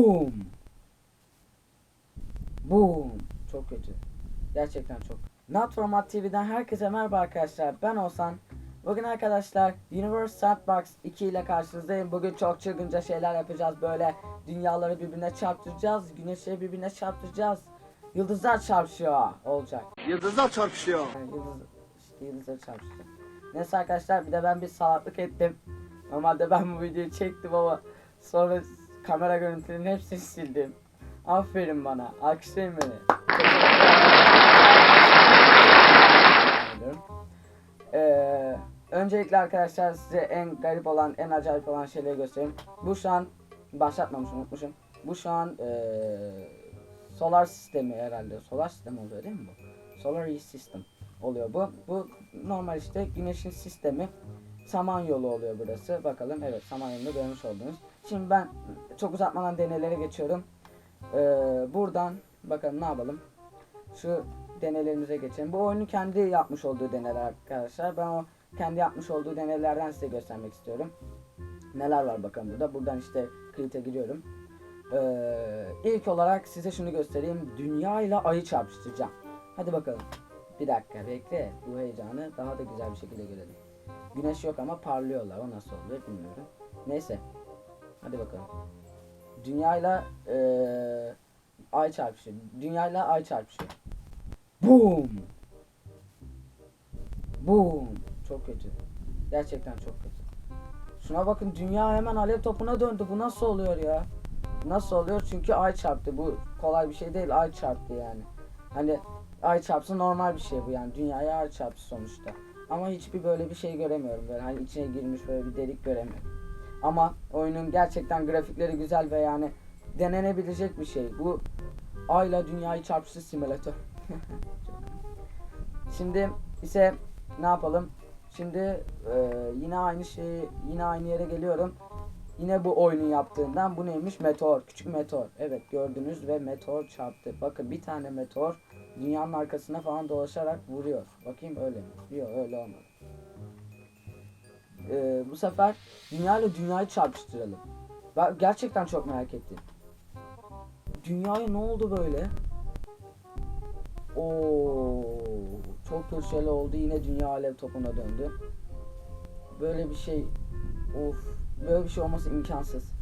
Boom. Boom. Çok kötü. Gerçekten çok. Not Format TV'den herkese merhaba arkadaşlar. Ben Oğuzhan. Bugün arkadaşlar Universe Sandbox 2 ile karşınızdayım. Bugün çok çılgınca şeyler yapacağız. Böyle dünyaları birbirine çarptıracağız. Güneşleri birbirine çarptıracağız. Yıldızlar çarpışıyor olacak. Yıldızlar çarpışıyor. Yani yıldız, işte yıldızları çarpışacak. Neyse arkadaşlar bir de ben bir salaklık ettim. Normalde ben bu videoyu çektim ama sonra kamera görüntülerinin hepsini sildim. Aferin bana. Alkışlayın beni. Ee, öncelikle arkadaşlar size en garip olan, en acayip olan şeyleri göstereyim. Bu şu an başlatmamışım, unutmuşum. Bu şu an ee, solar sistemi herhalde. Solar sistemi oluyor değil mi bu? Solar System oluyor bu. Bu normal işte güneşin sistemi. Samanyolu oluyor burası. Bakalım evet Samanyolu'nu görmüş oldunuz. Şimdi ben çok uzatmadan deneylere geçiyorum. Ee, buradan bakalım ne yapalım. Şu deneylerimize geçelim. Bu oyunu kendi yapmış olduğu deneyler arkadaşlar. Ben o kendi yapmış olduğu deneylerden size göstermek istiyorum. Neler var bakalım burada. Buradan işte Create'e giriyorum. Ee, ilk olarak size şunu göstereyim. Dünya ile ayı çarpıştıracağım. Hadi bakalım. Bir dakika bekle. Bu heyecanı daha da güzel bir şekilde görelim. Güneş yok ama parlıyorlar. O nasıl oluyor bilmiyorum. Neyse. Hadi bakalım. Dünyayla eee ay çarpışıyor. Dünyayla ay çarpışıyor. Boom. Boom. Çok kötü. Gerçekten çok kötü. Şuna bakın dünya hemen alev topuna döndü. Bu nasıl oluyor ya? Nasıl oluyor? Çünkü ay çarptı. Bu kolay bir şey değil. Ay çarptı yani. Hani ay çarpsa normal bir şey bu yani. Dünyaya ay çarptı sonuçta. Ama hiçbir böyle bir şey göremiyorum. Böyle hani içine girmiş böyle bir delik göremiyorum. Ama oyunun gerçekten grafikleri güzel ve yani denenebilecek bir şey. Bu ayla dünyayı çarpışı simülatör. Şimdi ise ne yapalım? Şimdi e, yine aynı şeyi yine aynı yere geliyorum. Yine bu oyunun yaptığından bu neymiş? Meteor. Küçük meteor. Evet gördünüz ve meteor çarptı. Bakın bir tane meteor dünyanın arkasına falan dolaşarak vuruyor. Bakayım öyle mi? Yok öyle olmadı. Ee, bu sefer dünya ile dünyayı çarpıştıralım. Ben gerçekten çok merak ettim. Dünyaya ne oldu böyle? Oo, çok kötü oldu. Yine dünya alev topuna döndü. Böyle bir şey of böyle bir şey olması imkansız.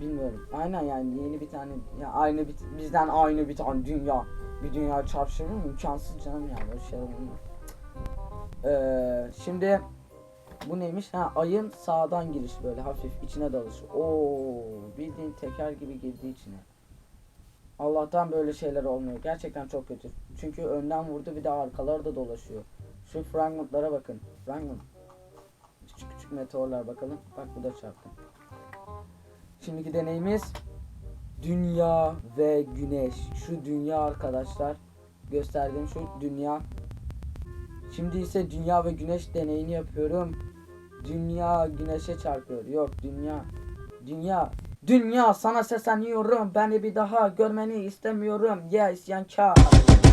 Bilmiyorum. Aynen yani yeni bir tane ya aynı bir, bizden aynı bir tane dünya bir dünya çarpışır mı? İmkansız canım ya böyle şeyler. Ee, şimdi bu neymiş? Ha ayın sağdan giriş böyle hafif içine dalış. Oo bildiğin teker gibi girdi içine. Allah'tan böyle şeyler olmuyor. Gerçekten çok kötü. Çünkü önden vurdu bir de arkaları da dolaşıyor. Şu fragmentlara bakın. Fragment. Küçük küçük meteorlar bakalım. Bak bu da çarptı. Şimdiki deneyimiz dünya ve güneş. Şu dünya arkadaşlar. Gösterdiğim şu dünya. Şimdi ise dünya ve güneş deneyini yapıyorum. Dünya güneşe çarpıyor. Yok dünya. Dünya. Dünya sana sesleniyorum. Beni bir daha görmeni istemiyorum. Ya isyankar.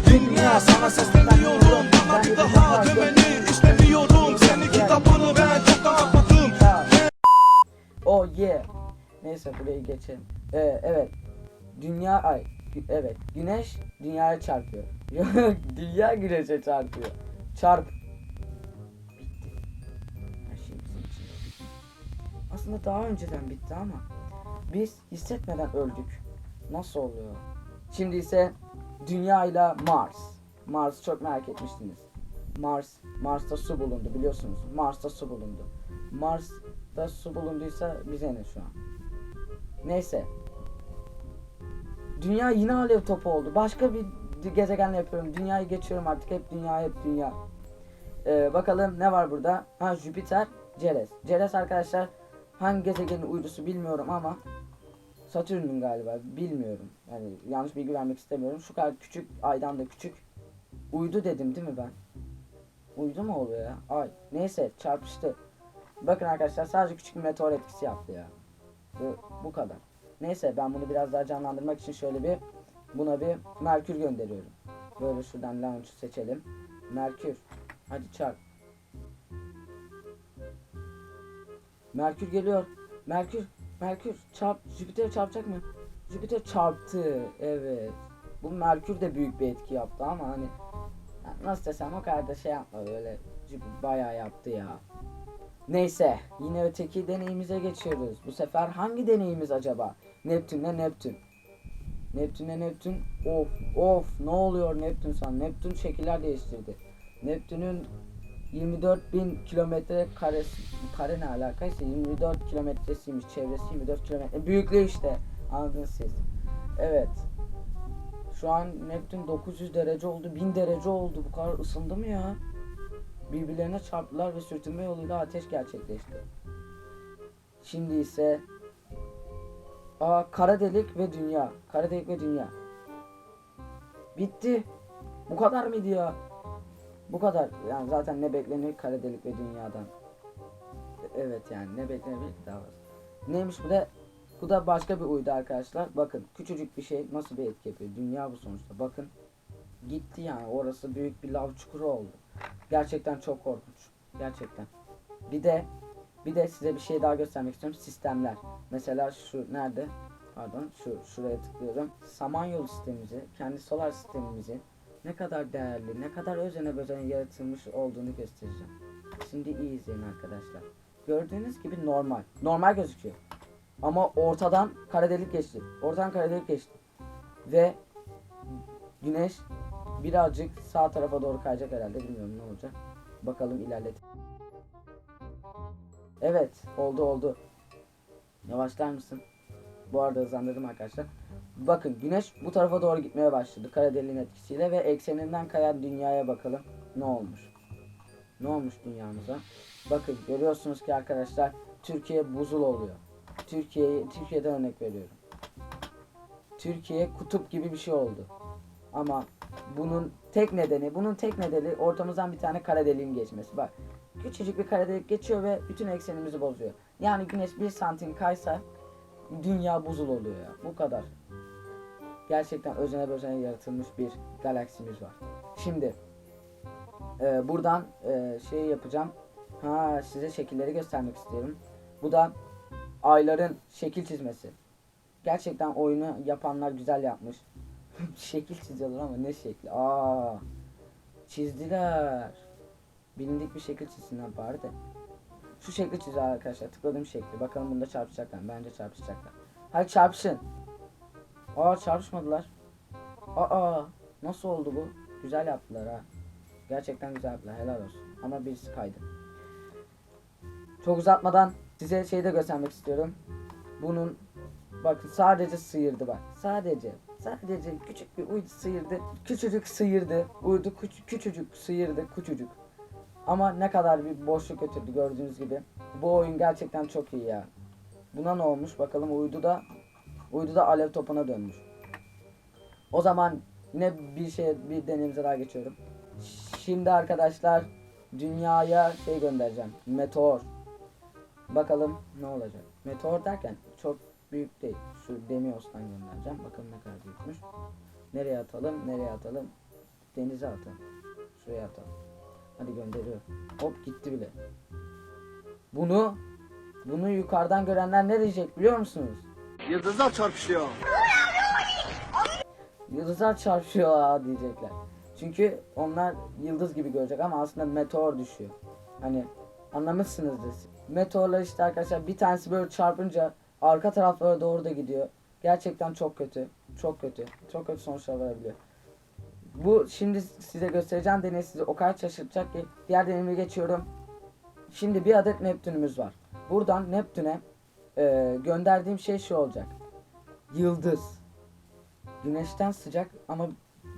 Dünya sana sesleniyorum Bana bir daha dönmeni istemiyorum Senin kitabını ben çoktan kapattım Oh yeah. Neyse burayı geçelim. Ee, evet. Dünya ay. Evet. Güneş dünyaya çarpıyor. Yok dünya güneşe çarpıyor. Çarp. Bitti. Her şey bizim için bitti. Aslında daha önceden bitti ama biz hissetmeden öldük. Nasıl oluyor? Şimdi ise Dünya ile Mars. Mars çok merak etmiştiniz. Mars, Mars'ta su bulundu biliyorsunuz. Mars'ta su bulundu. Mars'ta su bulunduysa bize ne şu an? Neyse. Dünya yine alev topu oldu. Başka bir gezegenle yapıyorum. Dünyayı geçiyorum artık. Hep dünya, hep dünya. Ee, bakalım ne var burada? Ha Jüpiter, Ceres. Ceres arkadaşlar hangi gezegenin uydusu bilmiyorum ama Satürn'ün galiba. Bilmiyorum. Yani yanlış bilgi vermek istemiyorum. Şu kadar küçük, aydan da küçük. Uydu dedim değil mi ben? Uydu mu oluyor ya? Ay. Neyse çarpıştı. Bakın arkadaşlar sadece küçük bir meteor etkisi yaptı ya. Bu, bu kadar. Neyse ben bunu biraz daha canlandırmak için şöyle bir buna bir Merkür gönderiyorum. Böyle şuradan launch seçelim. Merkür. Hadi çarp. Merkür geliyor. Merkür. Merkür çarp. Jüpiter çarpacak mı? Jüpiter çarptı. Evet. Bu Merkür de büyük bir etki yaptı ama hani nasıl desem o kadar da şey yapma böyle bayağı yaptı ya. Neyse yine öteki deneyimize geçiyoruz. Bu sefer hangi deneyimiz acaba? Neptün'le Neptün. Neptün'le Neptün. Of of ne oluyor Neptün san? Neptün şekiller değiştirdi. Neptün'ün 24 bin kilometre karesi kare ne alakaysa 24 kilometresiymiş çevresi 24 kilometre büyüklüğü işte anladınız siz evet şu an Neptün 900 derece oldu 1000 derece oldu bu kadar ısındı mı ya birbirlerine çarptılar ve sürtünme yoluyla ateş gerçekleşti şimdi ise Aa, kara delik ve dünya kara delik ve dünya bitti bu kadar mıydı ya bu kadar. Yani zaten ne beklenir kara delik ve dünyadan. Evet yani ne beklenebilir ki daha fazla. Neymiş bu da? Bu da başka bir uydu arkadaşlar. Bakın küçücük bir şey nasıl bir etki yapıyor. Dünya bu sonuçta. Bakın gitti yani. Orası büyük bir lav çukuru oldu. Gerçekten çok korkunç. Gerçekten. Bir de bir de size bir şey daha göstermek istiyorum. Sistemler. Mesela şu nerede? Pardon şu şuraya tıklıyorum. Samanyolu sistemimizi, kendi solar sistemimizi ne kadar değerli, ne kadar özene bezene yaratılmış olduğunu göstereceğim. Şimdi iyi izleyin arkadaşlar. Gördüğünüz gibi normal. Normal gözüküyor. Ama ortadan kara delik geçti. Ortadan kara delik geçti. Ve güneş birazcık sağ tarafa doğru kayacak herhalde. Bilmiyorum ne olacak. Bakalım ilerlet. Evet oldu oldu. Yavaşlar mısın? Bu arada hızlandırdım arkadaşlar. Bakın güneş bu tarafa doğru gitmeye başladı kara deliğin etkisiyle ve ekseninden kayan dünyaya bakalım ne olmuş. Ne olmuş dünyamıza? Bakın görüyorsunuz ki arkadaşlar Türkiye buzul oluyor. Türkiye'yi Türkiye'den örnek veriyorum. Türkiye kutup gibi bir şey oldu. Ama bunun tek nedeni, bunun tek nedeni ortamızdan bir tane kara deliğin geçmesi. Bak küçücük bir kara delik geçiyor ve bütün eksenimizi bozuyor. Yani güneş bir santim kaysa dünya buzul oluyor ya. Bu kadar. Gerçekten özene bezene yaratılmış bir galaksimiz var. Şimdi e, buradan e, şey yapacağım. Ha size şekilleri göstermek istiyorum. Bu da ayların şekil çizmesi. Gerçekten oyunu yapanlar güzel yapmış. şekil çiziyorlar ama ne şekli? Aa çizdiler. Bilindik bir şekil çizsinler bari de. Şu şekli çiziyor arkadaşlar. Tıkladığım şekli. Bakalım bunda çarpışacaklar. mı? Bence çarpışacaklar. Hadi çarpışın. Aa çarpışmadılar. Aa nasıl oldu bu? Güzel yaptılar ha. Gerçekten güzel yaptılar. Helal olsun. Ama birisi kaydı. Çok uzatmadan size şey de göstermek istiyorum. Bunun bakın sadece sıyırdı bak. Sadece sadece küçük bir uydu sıyırdı. Küçücük sıyırdı. Uydu küç- küçücük sıyırdı. Küçücük. Ama ne kadar bir boşluk götürdü gördüğünüz gibi. Bu oyun gerçekten çok iyi ya. Buna ne olmuş bakalım uydu da uydu da alev topuna dönmüş. O zaman yine bir şey bir deneyimize daha geçiyorum. Şimdi arkadaşlar dünyaya şey göndereceğim. Meteor. Bakalım ne olacak. Meteor derken çok büyük değil. Şu Demios'tan göndereceğim. Bakalım ne kadar büyükmüş. Nereye atalım? Nereye atalım? Denize atalım. Şuraya atalım. Hadi gönderiyor. Hop gitti bile. Bunu bunu yukarıdan görenler ne diyecek biliyor musunuz? Yıldızlar çarpışıyor. Yıldızlar çarpışıyor aa diyecekler. Çünkü onlar yıldız gibi görecek ama aslında meteor düşüyor. Hani anlamışsınızdır. Meteorlar işte arkadaşlar bir tanesi böyle çarpınca arka taraflara doğru da gidiyor. Gerçekten çok kötü. Çok kötü. Çok kötü sonuçlar verebiliyor. Bu şimdi size göstereceğim deney sizi o kadar şaşırtacak ki diğer deneyime geçiyorum. Şimdi bir adet Neptünümüz var. Buradan Neptün'e e, gönderdiğim şey şu olacak. Yıldız. Güneşten sıcak ama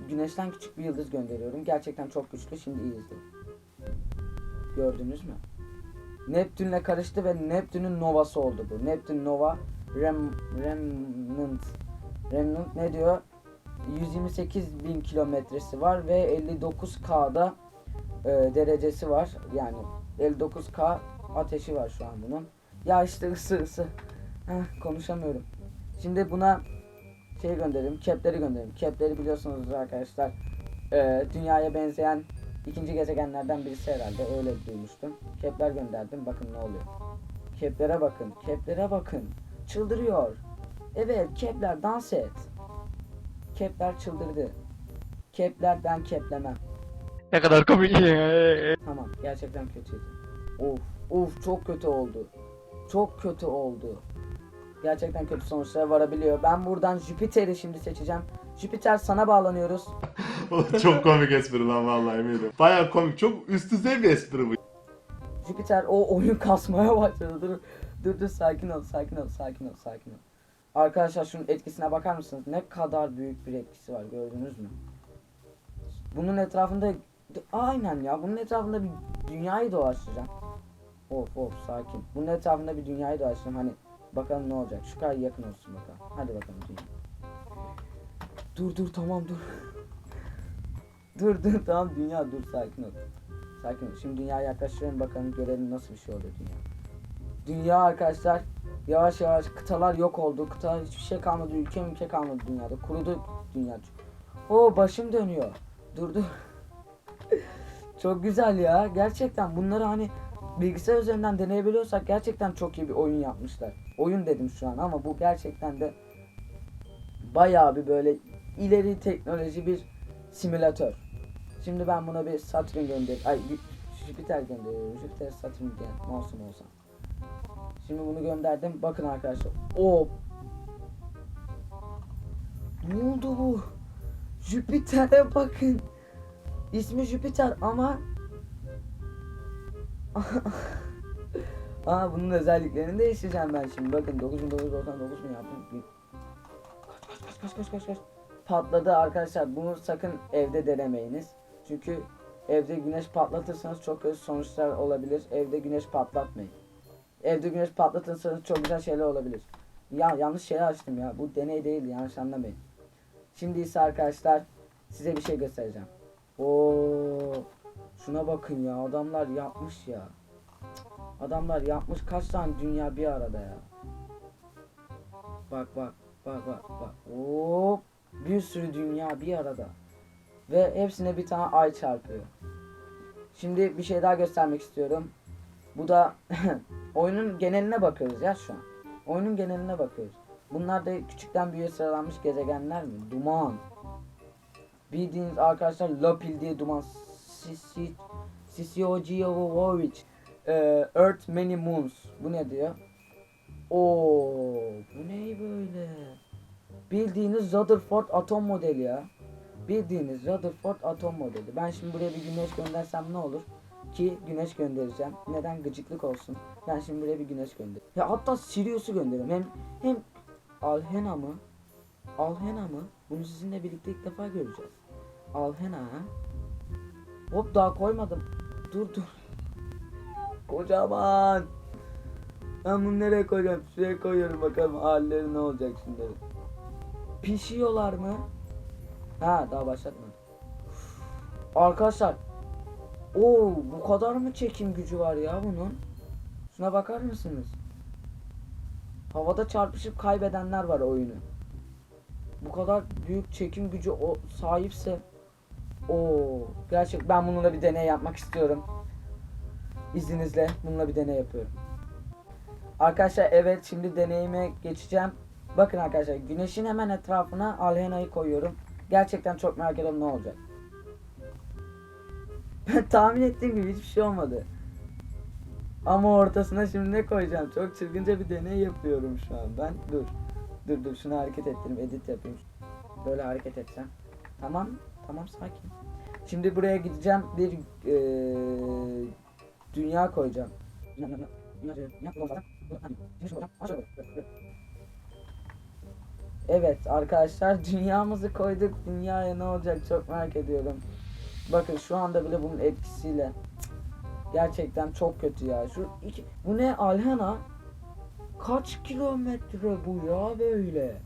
güneşten küçük bir yıldız gönderiyorum. Gerçekten çok güçlü. Şimdi iyi izleyin. Gördünüz mü? Neptünle karıştı ve Neptün'ün novası oldu bu. Neptün nova Rem, Remnant Remnant ne diyor? 128 bin kilometresi var ve 59K'da e, derecesi var. Yani 59K ateşi var şu an bunun. Ya işte ısı ısı. Heh, konuşamıyorum. Şimdi buna şey gönderelim. Kepleri gönderelim. Kepleri biliyorsunuz arkadaşlar. e, dünyaya benzeyen ikinci gezegenlerden birisi herhalde. Öyle duymuştum. Kepler gönderdim. Bakın ne oluyor. Keplere bakın. Keplere bakın. Çıldırıyor. Evet Kepler dans et. Kepler çıldırdı. Kepler ben keplemem. Ne kadar komik. Tamam gerçekten kötüydü. Of of çok kötü oldu. Çok kötü oldu. Gerçekten kötü sonuçlara varabiliyor. Ben buradan Jüpiter'i şimdi seçeceğim. Jüpiter sana bağlanıyoruz. Çok komik espri lan vallahi eminim. Baya komik. Çok üst düzey bir espri bu. Jüpiter o oyun kasmaya başladı. Dur dur dur sakin ol sakin ol sakin ol sakin ol. Arkadaşlar şunun etkisine bakar mısınız? Ne kadar büyük bir etkisi var gördünüz mü? Bunun etrafında aynen ya bunun etrafında bir dünyayı dolaştıracağım. Of of sakin. Bunun etrafında bir dünyayı dolaştıracağım hani bakalım ne olacak. Şu kadar yakın olsun bakalım. Hadi bakalım dünya. Dur dur tamam dur. dur dur tamam dünya dur sakin ol. Sakin ol. Şimdi dünyaya yaklaştıralım bakalım görelim nasıl bir şey oluyor dünya. Dünya arkadaşlar yavaş yavaş kıtalar yok oldu. Kıtalar hiçbir şey kalmadı. Ülke ülke kalmadı dünyada. Kurudu dünya. O başım dönüyor. Dur dur. çok güzel ya. Gerçekten bunları hani bilgisayar üzerinden deneyebiliyorsak gerçekten çok iyi bir oyun yapmışlar. Oyun dedim şu an ama bu gerçekten de bayağı bir böyle ileri teknoloji bir simülatör. Şimdi ben buna bir Saturn gönder, ay Jüpiter gönderiyorum. Jüpiter Saturn gel, masum olsa. Şimdi bunu gönderdim. Bakın arkadaşlar. O Ne oldu bu? Jüpiter'e bakın. İsmi Jüpiter ama Aa bunun özelliklerini değiştireceğim ben şimdi. Bakın 9999 mu yaptım? Kaç kaç kaç kaç kaç kaç. Patladı arkadaşlar. Bunu sakın evde denemeyiniz. Çünkü evde güneş patlatırsanız çok kötü sonuçlar olabilir. Evde güneş patlatmayın. Evde güneş patlatırsanız çok güzel şeyler olabilir. Ya yanlış şey açtım ya. Bu deney değil yanlış anlamayın. Şimdi ise arkadaşlar size bir şey göstereceğim. Oo, şuna bakın ya adamlar yapmış ya. Adamlar yapmış kaç tane dünya bir arada ya. Bak bak bak bak bak. Hop bir sürü dünya bir arada. Ve hepsine bir tane ay çarpıyor. Şimdi bir şey daha göstermek istiyorum. Bu da oyunun geneline bakıyoruz ya şu an. Oyunun geneline bakıyoruz. Bunlar da küçükten büyüğe sıralanmış gezegenler mi? Duman. Bildiğiniz arkadaşlar Lapil diye duman. Sisi Sisiogiovovic. Ee, Earth Many Moons. Bu ne diyor? Oo, bu ne böyle? Bildiğiniz Rutherford atom modeli ya. Bildiğiniz Rutherford atom modeli. Ben şimdi buraya bir güneş göndersem ne olur? Ki güneş göndereceğim. Neden gıcıklık olsun? Ben şimdi buraya bir güneş gönder. Ya hatta Sirius'u gönderiyorum. Hem hem Alhena mı? Alhena mı? Bunu sizinle birlikte ilk defa göreceğiz. Alhena? Hop daha koymadım. Dur dur. Kocaman. Ben bunu nereye koyacağım? Şuraya koyuyorum bakalım halleri ne olacak şimdi. Pişiyorlar mı? Ha daha başlatmadım. Arkadaşlar. Oo bu kadar mı çekim gücü var ya bunun? Şuna bakar mısınız? Havada çarpışıp kaybedenler var oyunu. Bu kadar büyük çekim gücü o sahipse o gerçek ben bununla bir deney yapmak istiyorum. İzninizle bununla bir deney yapıyorum. Arkadaşlar evet şimdi deneyime geçeceğim. Bakın arkadaşlar güneşin hemen etrafına Alhena'yı koyuyorum. Gerçekten çok merak ediyorum ne olacak. Tahmin ettiğim gibi hiçbir şey olmadı. Ama ortasına şimdi ne koyacağım? Çok çılgınca bir deney yapıyorum şu an ben. Dur. Dur dur şunu hareket ettireyim. Edit yapayım. Böyle hareket etsem. Tamam. Tamam sakin. Şimdi buraya gideceğim. Bir eee, dünya koyacağım. Evet arkadaşlar dünyamızı koyduk. Dünyaya ne olacak çok merak ediyorum. Bakın şu anda bile bunun etkisiyle gerçekten çok kötü ya. Şu iki bu ne Alhena? Kaç kilometre bu ya böyle?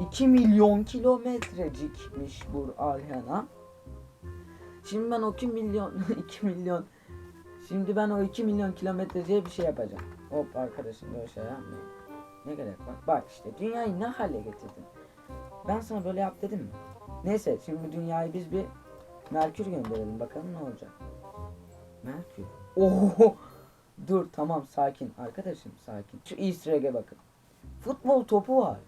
2 milyon kilometrecikmiş bu Alhena. Şimdi ben o 2 milyon 2 milyon Şimdi ben o 2 milyon kilometreciye bir şey yapacağım. Hop arkadaşım böyle şey yapmayın. Ne gerek var? Bak işte dünyayı ne hale getirdin. Ben sana böyle yap dedim mi? Neyse şimdi dünyayı biz bir Merkür gönderelim bakalım ne olacak. Merkür. Oho. Dur tamam sakin arkadaşım sakin. Şu easter egg'e bakın. Futbol topu var.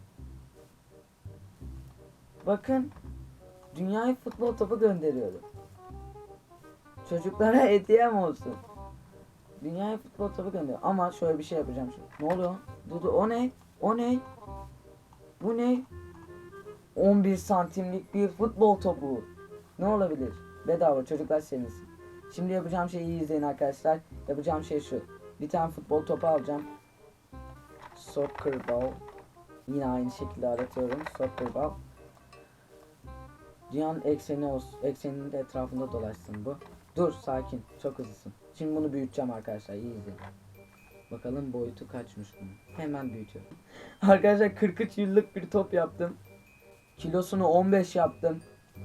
Bakın. Dünyaya futbol topu gönderiyorum. Çocuklara hediyem olsun. Dünyaya futbol topu gönderiyorum. Ama şöyle bir şey yapacağım şimdi. Ne oluyor? Dudu o ne? O ne? Bu ne? 11 santimlik bir futbol topu. Ne olabilir? Bedava çocuklar sevmesin. Şimdi yapacağım şeyi iyi izleyin arkadaşlar. Yapacağım şey şu. Bir tane futbol topu alacağım. Soccer ball. Yine aynı şekilde aratıyorum. Soccer ball. Dünyanın ekseni olsun. Ekseninin de etrafında dolaşsın bu. Dur sakin. Çok hızlısın. Şimdi bunu büyüteceğim arkadaşlar. İyi izleyin. Bakalım boyutu kaçmış bunun. Hemen büyütüyorum. arkadaşlar 43 yıllık bir top yaptım. Kilosunu 15 yaptım.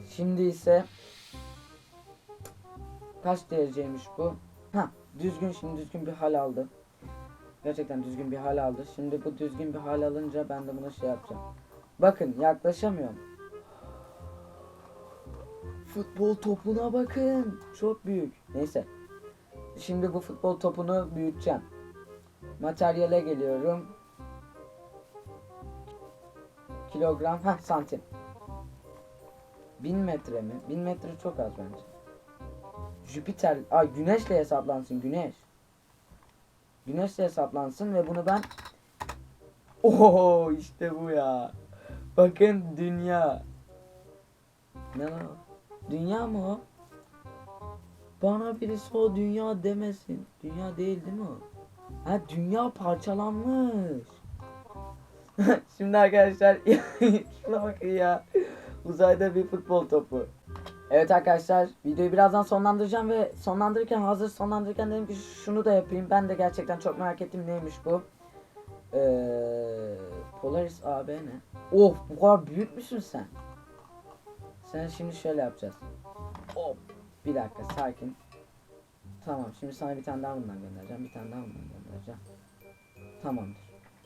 Şimdi ise kaç dereceymiş bu? Ha, düzgün şimdi düzgün bir hal aldı. Gerçekten düzgün bir hal aldı. Şimdi bu düzgün bir hal alınca ben de buna şey yapacağım. Bakın yaklaşamıyorum. Futbol topuna bakın. Çok büyük. Neyse. Şimdi bu futbol topunu büyüteceğim. Materyale geliyorum. Kilogram, ha santim. 1000 metre mi? 1000 metre çok az bence. Jüpiter, ay güneşle hesaplansın güneş. Güneşle hesaplansın ve bunu ben Oho işte bu ya. Bakın dünya. Ne lan? Dünya mı o? Bana birisi o dünya demesin. Dünya değil değil mi o? Ha dünya parçalanmış. Şimdi arkadaşlar şuna bakın ya. Uzayda bir futbol topu. Evet arkadaşlar videoyu birazdan sonlandıracağım ve sonlandırırken hazır sonlandırırken dedim ki şunu da yapayım. Ben de gerçekten çok merak ettim neymiş bu. Ee, Polaris AB ne? Oh bu kadar büyük müsün sen? Sen şimdi şöyle yapacağız. Hop bir dakika sakin. Tamam şimdi sana bir tane daha bundan göndereceğim. Bir tane daha bundan göndereceğim. Tamamdır.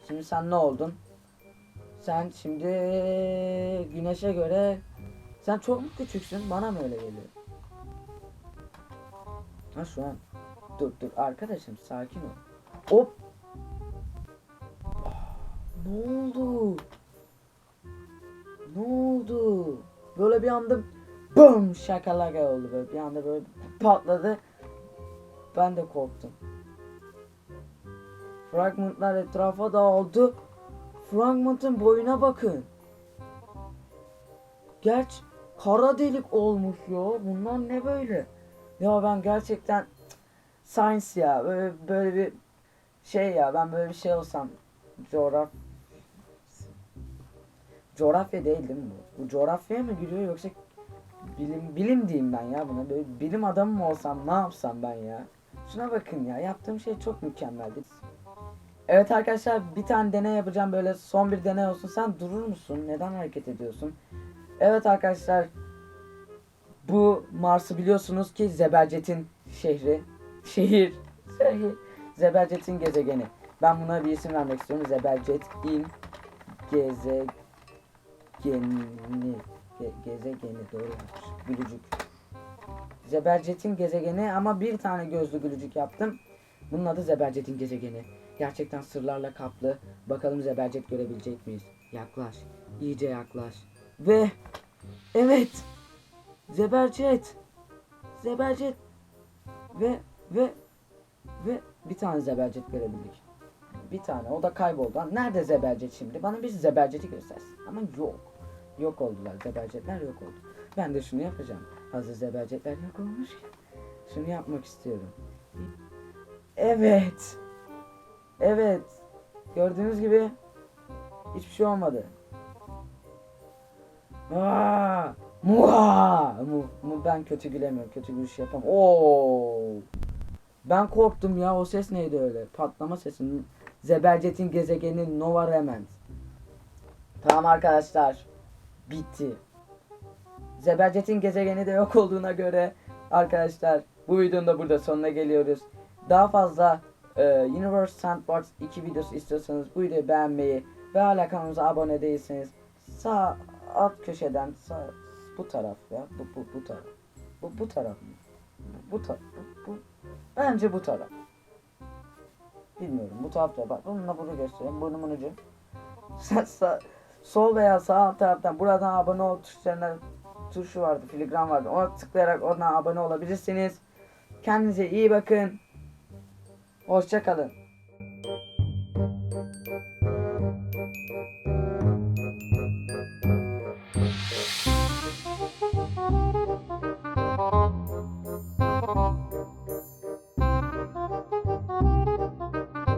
Şimdi sen ne oldun? Sen şimdi güneşe göre sen çok mu küçüksün? Bana mı öyle geliyor? Ha şu an. Dur dur arkadaşım sakin ol. Hop. Ne oldu? Ne oldu? Böyle bir anda bum şakalaka oldu böyle bir anda böyle patladı. Ben de korktum. Fragmentlar etrafa dağıldı. Fragmentın boyuna bakın. Gerç kara delik olmuş ya. Bunlar ne böyle? Ya ben gerçekten science ya. Böyle böyle bir şey ya. Ben böyle bir şey olsam coğraf coğrafya değil değil mi bu? Bu coğrafyaya mı giriyor yoksa bilim bilim diyeyim ben ya buna. Böyle bilim adamı mı olsam ne yapsam ben ya? Şuna bakın ya. Yaptığım şey çok mükemmeldi. Evet arkadaşlar bir tane deney yapacağım böyle son bir deney olsun. Sen durur musun? Neden hareket ediyorsun? Evet arkadaşlar bu Mars'ı biliyorsunuz ki Zebercet'in şehri. Şehir. Şehir. Zebercet'in gezegeni. Ben buna bir isim vermek istiyorum. Zebercet'in gezegeni. Ge- gezegeni doğru. Gülücük. Zebercet'in gezegeni ama bir tane gözlü gülücük yaptım. Bunun adı Zebercet'in gezegeni. Gerçekten sırlarla kaplı. Bakalım Zebercet görebilecek miyiz? Yaklaş. iyice yaklaş. Ve evet. Zebercet. Zebercet. Ve ve ve bir tane Zebercet görebildik. Bir tane. O da kayboldu. Nerede Zebercet şimdi? Bana bir Zebercet'i göstersin. Ama yok. Yok oldular. Zebercetler yok oldu. Ben de şunu yapacağım. Hazır Zebercetler yok olmuş ki. Şunu yapmak istiyorum. Evet. Evet. Gördüğünüz gibi hiçbir şey olmadı. Aa, muha, mu, mu, ben kötü gülemiyorum. Kötü gülüş yapamam. Oo. Ben korktum ya. O ses neydi öyle? Patlama sesi. Zebercet'in gezegeni Nova Remens. Tamam arkadaşlar. Bitti. Zebercet'in gezegeni de yok olduğuna göre arkadaşlar bu videonun da burada sonuna geliyoruz. Daha fazla e, Universe Sandbox 2 videosu istiyorsanız bu videoyu beğenmeyi ve hala kanalımıza abone değilseniz sağ alt köşeden sağ bu taraf ya bu bu bu taraf bu bu taraf mı? Bu, bu taraf bu, bu bence bu taraf. Bilmiyorum bu tarafta bak bununla bunu göstereyim burnumun ucu. Sol veya sağ alt taraftan buradan abone ol tuşlarına tuşu vardı, filigran vardı. Ona tıklayarak ona abone olabilirsiniz. Kendinize iyi bakın. Hoşça kalın.